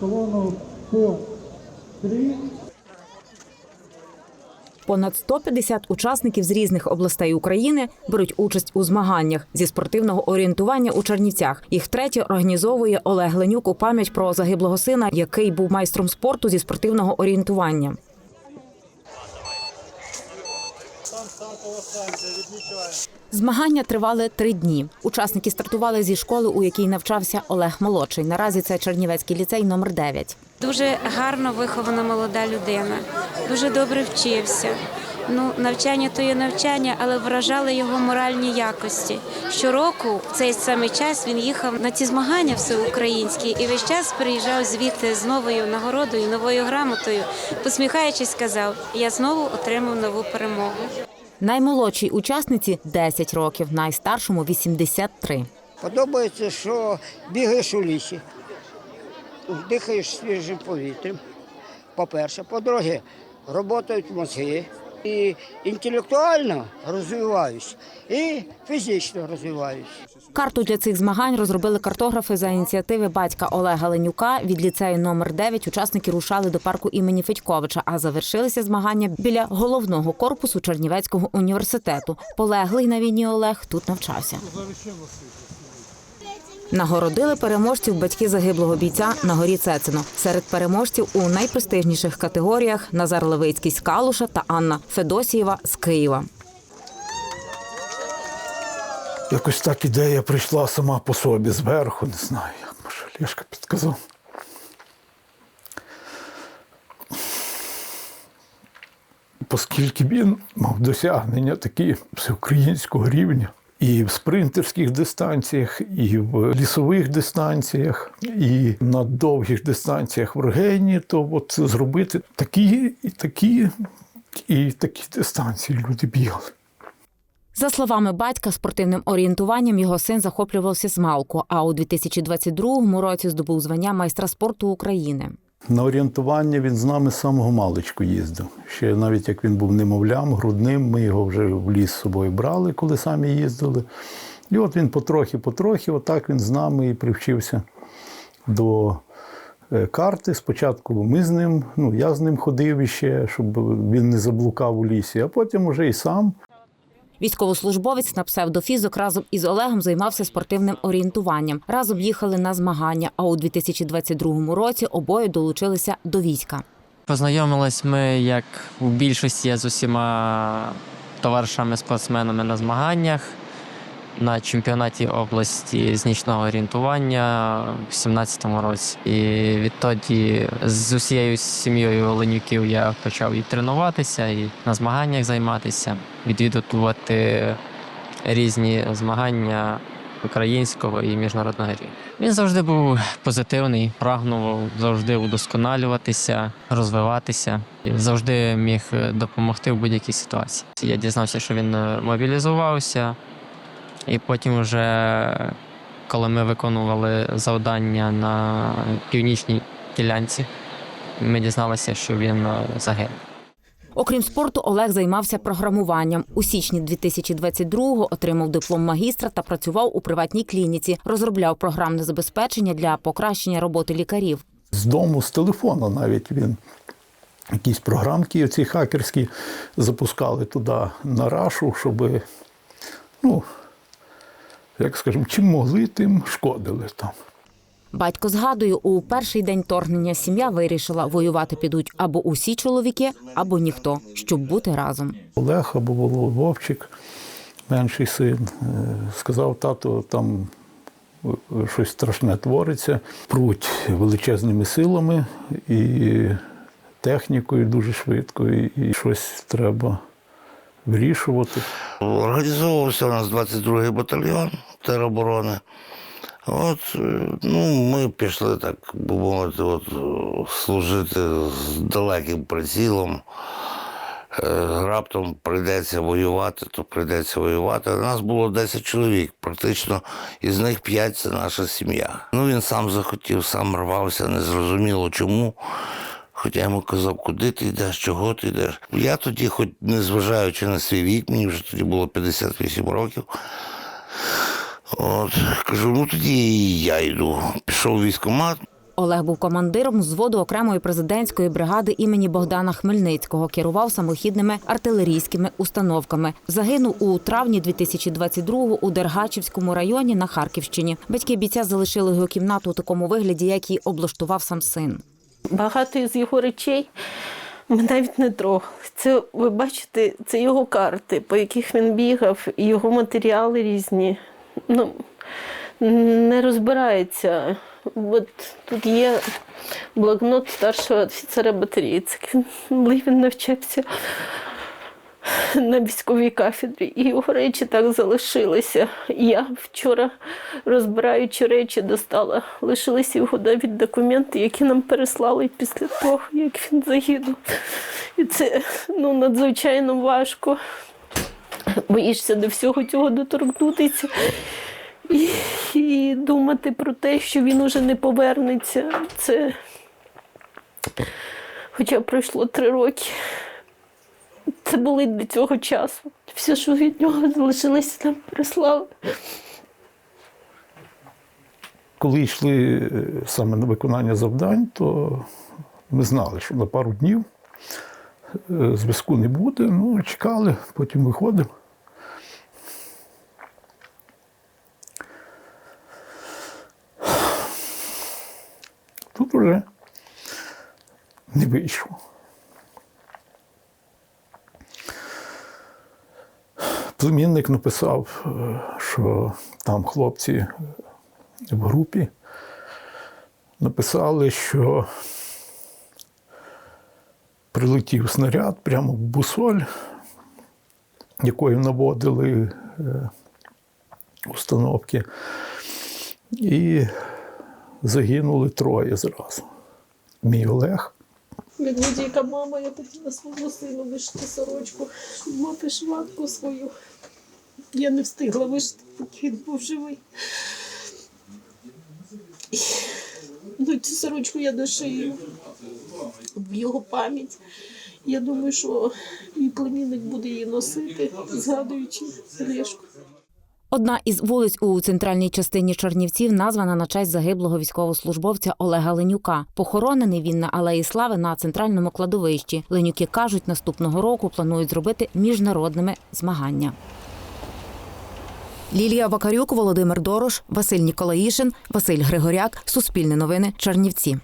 колону по 3 Понад 150 учасників з різних областей України беруть участь у змаганнях зі спортивного орієнтування у Чернівцях. Їх третє організовує Олег Ленюк у пам'ять про загиблого сина, який був майстром спорту зі спортивного орієнтування. Змагання тривали три дні. Учасники стартували зі школи, у якій навчався Олег Молодший. Наразі це Чернівецький ліцей номер 9. Дуже гарно вихована молода людина, дуже добре вчився. Ну, навчання то є навчання, але вражали його моральні якості. Щороку в цей самий час він їхав на ці змагання всеукраїнські і весь час приїжджав звідти з новою нагородою, новою грамотою, посміхаючись, сказав: Я знову отримав нову перемогу. Наймолодшій учасниці 10 років, найстаршому 83. Подобається, що бігаєш у лісі, дихаєш свіжим повітрям. По-перше, по-друге, працюють мозги. І інтелектуально розвиваюсь, і фізично розвиваюсь. Карту для цих змагань розробили картографи за ініціативи батька Олега Ленюка. Від ліцею номер 9 учасники рушали до парку імені Федьковича, а завершилися змагання біля головного корпусу Чернівецького університету. Полеглий на війні Олег тут навчався. Нагородили переможців батьки загиблого бійця на горі Цецино. Серед переможців у найпрестижніших категоріях Назар Левицький з Калуша та Анна Федосієва з Києва. Якось так ідея прийшла сама по собі зверху, не знаю, як може Лешка підказав. Оскільки він мав досягнення такі всеукраїнського рівня і в спринтерських дистанціях, і в лісових дистанціях, і на довгих дистанціях в Рогені, то от зробити такі і такі, і такі дистанції люди бігали. За словами батька, спортивним орієнтуванням його син захоплювався з малку, а у 2022 році здобув звання майстра спорту України. На орієнтування він з нами з самого маличку їздив. Ще навіть як він був немовлям, грудним, ми його вже в ліс з собою брали, коли самі їздили. І от він потрохи-потрохи, отак він з нами і привчився до е, карти. Спочатку ми з ним, ну я з ним ходив іще, щоб він не заблукав у лісі, а потім уже і сам. Військовослужбовець на псевдофізок разом із Олегом займався спортивним орієнтуванням. Разом їхали на змагання. А у 2022 році обоє долучилися до війська. Познайомились ми, як у більшості з усіма товаришами-спортсменами на змаганнях на чемпіонаті області з нічного орієнтування в 17-му році. І відтоді з усією сім'єю Оленюків я почав і тренуватися, і на змаганнях займатися, відвідувати різні змагання українського і міжнародного рівня. Він завжди був позитивний, прагнув завжди удосконалюватися, розвиватися завжди міг допомогти в будь-якій ситуації. Я дізнався, що він мобілізувався, і потім, вже коли ми виконували завдання на північній ділянці, ми дізналися, що він е, загинув. Окрім спорту, Олег займався програмуванням. У січні 2022-го отримав диплом магістра та працював у приватній клініці. Розробляв програмне забезпечення для покращення роботи лікарів. З дому, з телефону навіть він якісь програмки ці хакерські запускали туди на рашу, щоб, ну, як скажемо, чим могли, тим шкодили там. Батько згадує, у перший день торгнення сім'я вирішила воювати підуть або усі чоловіки, або ніхто, щоб бути разом. Олег або Вовчик, менший син, е, сказав, тато, там е, щось страшне твориться, пруть величезними силами і технікою дуже швидко, і і щось треба вирішувати. Організовувався у нас 22-й батальйон тероборони. От, е, ну, ми пішли так, мовити, от, е, служити з далеким прицілом. Е, Раптом прийдеться воювати, то прийдеться воювати. У нас було 10 чоловік, практично із них 5 це наша сім'я. Ну він сам захотів, сам рвався, не зрозуміло чому. Хоча йому казав, куди ти йдеш, чого ти йдеш. Я тоді, хоч не зважаючи на свій вік, мені вже тоді було 58 років. От, кажу, ну тоді я йду. Пішов військкомат. Олег був командиром взводу окремої президентської бригади імені Богдана Хмельницького. Керував самохідними артилерійськими установками. Загинув у травні 2022-го у Дергачівському районі на Харківщині. Батьки бійця залишили його кімнату у такому вигляді, як і облаштував сам син. Багато з його речей ми навіть не трогали. Це ви бачите, це його карти, по яких він бігав, і його матеріали різні. Ну, не розбирається. От тут є блокнот старшого офіцера батареї. Коли він навчався на військовій кафедрі, і його речі так залишилися. Я вчора, розбираючи речі, достала. Лишилися його навіть документи, які нам переслали після того, як він загинув. І це ну, надзвичайно важко. Боїшся до всього цього доторкнутися. І, і думати про те, що він уже не повернеться. Це хоча пройшло три роки. Це були до цього часу. Все, що від нього залишилося, нам прислали. Коли йшли е, саме на виконання завдань, то ми знали, що на пару днів зв'язку не буде. Ну, чекали, потім виходимо. Тут уже не вийшло. Племінник написав, е, що там хлопці в групі написали, що прилетів снаряд прямо в бусоль, якою наводили е, установки, і загинули троє зразу. Мій Олег. Відводі, яка мама, я хотіла своєму сину вишити сорочку, мати шватку свою. Я не встигла вишити, поки він був живий. Ну, цю сорочку я дошию в його пам'ять. Я думаю, що мій племінник буде її носити, згадуючи Олешку. Одна із вулиць у центральній частині Чернівців названа на честь загиблого військовослужбовця Олега Ленюка. Похоронений він на алеї Слави на центральному кладовищі. Ленюки кажуть, наступного року планують зробити міжнародними змагання. Лілія Вакарюк, Володимир Дорош, Василь Ніколаїшин, Василь Григоряк. Суспільне новини. Чернівці.